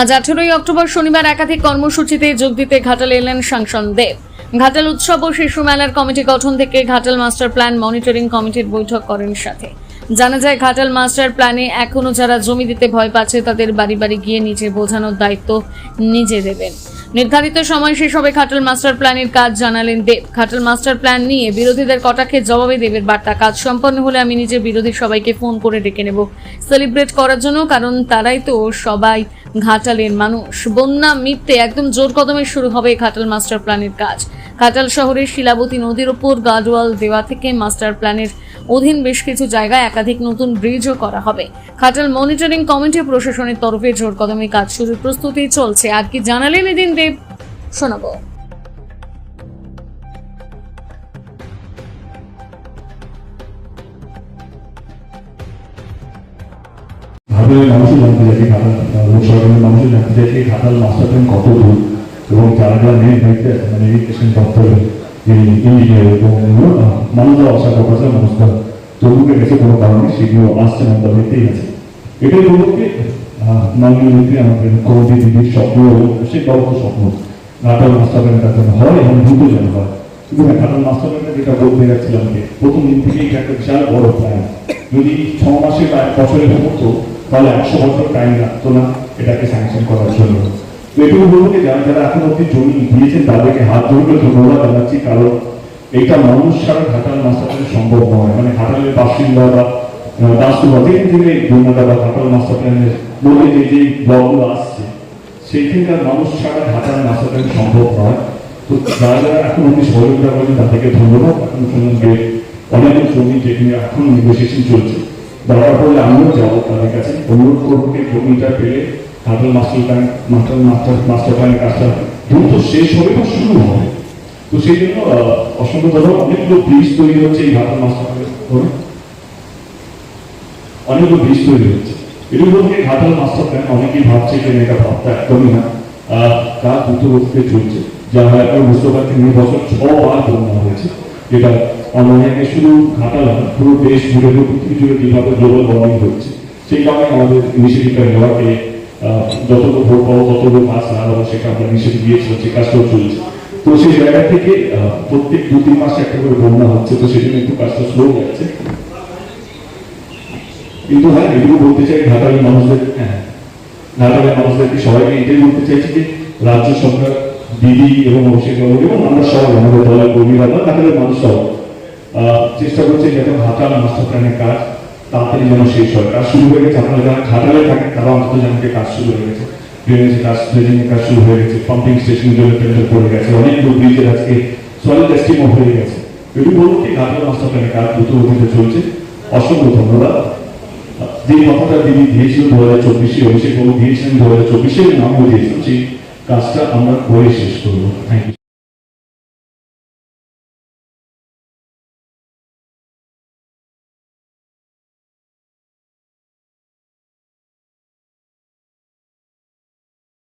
আজ আঠেরোই অক্টোবর শনিবার একাধিক কর্মসূচিতে যোগ দিতে ঘাটাল এলেন সাংসদ দেব। ঘাটাল উৎসব ও শিশু মেলার কমিটি গঠন থেকে ঘাটাল মাস্টার প্ল্যান মনিটরিং কমিটির বৈঠক করেন সাথে। জানা যায়, ঘাটাল মাস্টার প্ল্যানে এখনও যারা জমি দিতে ভয় পাচ্ছে, তাদের বাড়ি বাড়ি গিয়ে নিজে বোঝানোর দায়িত্ব নিজে দেবেন। নির্ধারিত সময় শেষ হবে ঘাটাল মাস্টার প্ল্যানের কাজ জানালেন দেব। ঘাটাল মাস্টার প্ল্যান নিয়ে বিরোধীদের কটাক্ষে জবাবে দেবের বার্তা। কাজ সম্পন্ন হলে আমি নিজের বিরোধী সবাইকে ফোন করে ডেকে নেব। সেলিব্রেট করার জন্য, কারণ তারাই তো সবাই ঘাটালের মানুষ। বন্যা মিটতে একদম জোর কদমে শুরু হবে ঘাটাল মাস্টার প্ল্যানের কাজ। ঘাটাল শহরের শিলাবতী নদীর ওপর গাডওয়াল দেওয়া থেকে মাস্টার প্ল্যানের অধীন বেশ কিছু জায়গায় একাধিক নতুন ব্রিজও করা হবে। ঘাটাল মনিটরিং কমিটি প্রশাসনের তরফে জোর কদমে কাজ শুরুর প্রস্তুতি চলছে। আর কি জানালেন এদিন দেব, শোনাবো। ঘাটালের মানুষও জানতে চাইছে ঘাটাল লোকসভার মানুষও জানতে চাইছে ঘাটাল মাস্টার প্ল্যান কত দূর এবং যারা যারা মেন দায়িত্বে আছে মানে ইরিগেশন দপ্তরের ইঞ্জিনিয়ার এবং মানুষরা আশা করছে মানুষরা তরুণকে গেছে কোনো কারণে সেগুলো আসছে না দাবিতেই আছে। এটাই বলব মাননীয় মন্ত্রী আমাদের মুখ্যমন্ত্রী দিদির স্বপ্ন সে বড় স্বপ্ন। ঘাটাল মাস্টার প্ল্যানটা যেন হয় এবং দ্রুত যেন হয়। কিন্তু হ্যাঁ, ঘাটাল মাস্টার প্ল্যানটা যেটা বলতে যাচ্ছিলাম প্রথম দিন থেকেই একটা বিশাল বড় প্ল্যান যদি ছ মাসে বা এক বছরে হতো তাহলে একশো বছর টাইম লাগতো না, এটাকে স্যাংশন করার জন্য। এটুকু বলব যে যারা যারা এখন অব্দি জমি দিয়েছেন, তাদেরকে হাত ধরে ধন্যবাদ জানাচ্ছি, কারণ এইটা মানুষ ছাড়া ঘাটাল মাস্টার সম্ভব নয়। মানে ঘাটালের বাসিন্দা বা ঘাটাল আসছে, সেইখানকার মানুষ সম্ভব যারা যারা এখন ধন্যবাদ। অনেক জমি যেখানে এখন নেগোসিয়েশন চলছে। দরকার পড়লে আমিও যাব তাদের কাছে। অনুরোধ করব যে জমিটা পেলে Ghatal master plan master master master প্ল্যানের কাজটা দ্রুত শেষ হবে বা শুরু হবে। তো সেই জন্য অসংখ্য ধন্যবাদ। অনেকগুলো ব্রিজ তৈরি হচ্ছে এই ঘাটাল মাস্টার প্ল্যান অনেকগুলো ব্রিজ তৈরি হচ্ছে। এগুলো বলতে ঘাটাল মাস্টার প্ল্যান অনেকেই ভাবছে যে এটা ভাবটা একদমই না। কাজ দ্রুত গতিতে চলছে। যা হয় আপনারা বুঝতে পারছেন এই বছর ছবার বন্যা হয়েছে। যেটা অনলাইনে শুধু ঘাটাল না, পুরো দেশ জুড়ে পুরো পৃথিবী জুড়ে যেভাবে গ্লোবাল ওয়ার্মিং হচ্ছে। সেই কারণে আমাদের ইনিশিয়েটিভটা নেওয়াকে যতটুকু ভোট পাবো ততটুকু কাজ না দেবো সেটা আমরা ইনিশিয়েটিভ দিয়েছিল সেই কাজটাও চলছে। তো সেই জায়গা থেকে প্রত্যেক দু, তিন মাসে একটা করে বন্যা হচ্ছে, তো সেজন্য একটু কাজটা স্লো যাচ্ছে। কিন্তু হ্যাঁ এগুলো বলতে চাই, ঘাটালের মানুষদের হ্যাঁ ঘাটালের মানুষদেরকে সবাইকে এটাই বলতে চাইছি যে, রাজ্য সরকার দিদি এবং অভিষেক বাবু এবং আমরা সবাই আমাদের দলের কর্মীরা ঘাটালের মানুষ আহ, চেষ্টা করছে যাতে ঘাটাল মাস্টার প্ল্যানের কাজ তাড়াতাড়ি যেন শেষ হয়। কাজ শুরু হয়ে গেছে আপনারা যারা ঘাটালে থাকেন তারা অন্তত জানেন যে কাজ শুরু হয়ে গেছে। ড্রেনেজের কাজ ড্রেজিংয়ের কাজ শুরু হয়ে গেছে পাম্পিং স্টেশনের জন্য টেন্ডার পড়ে গেছে অনেকগুলো ব্রিজের আজকে সলিড এস্টিমও হয়ে গেছে। যদি বলব কি ঘাটাল মাস্টার প্ল্যানের কাজ দ্রুত গতিতে চলছে অসংখ্য ধন্যবাদ। যে কথাটা তিনি দিয়েছিল দু হাজার চব্বিশে অভিষেক বাবু দিয়েছিলেন দু হাজার চব্বিশে এবং আমিও দিয়েছিলাম সেই কাজটা আমরা করে শেষ করব থ্যাংক ইউ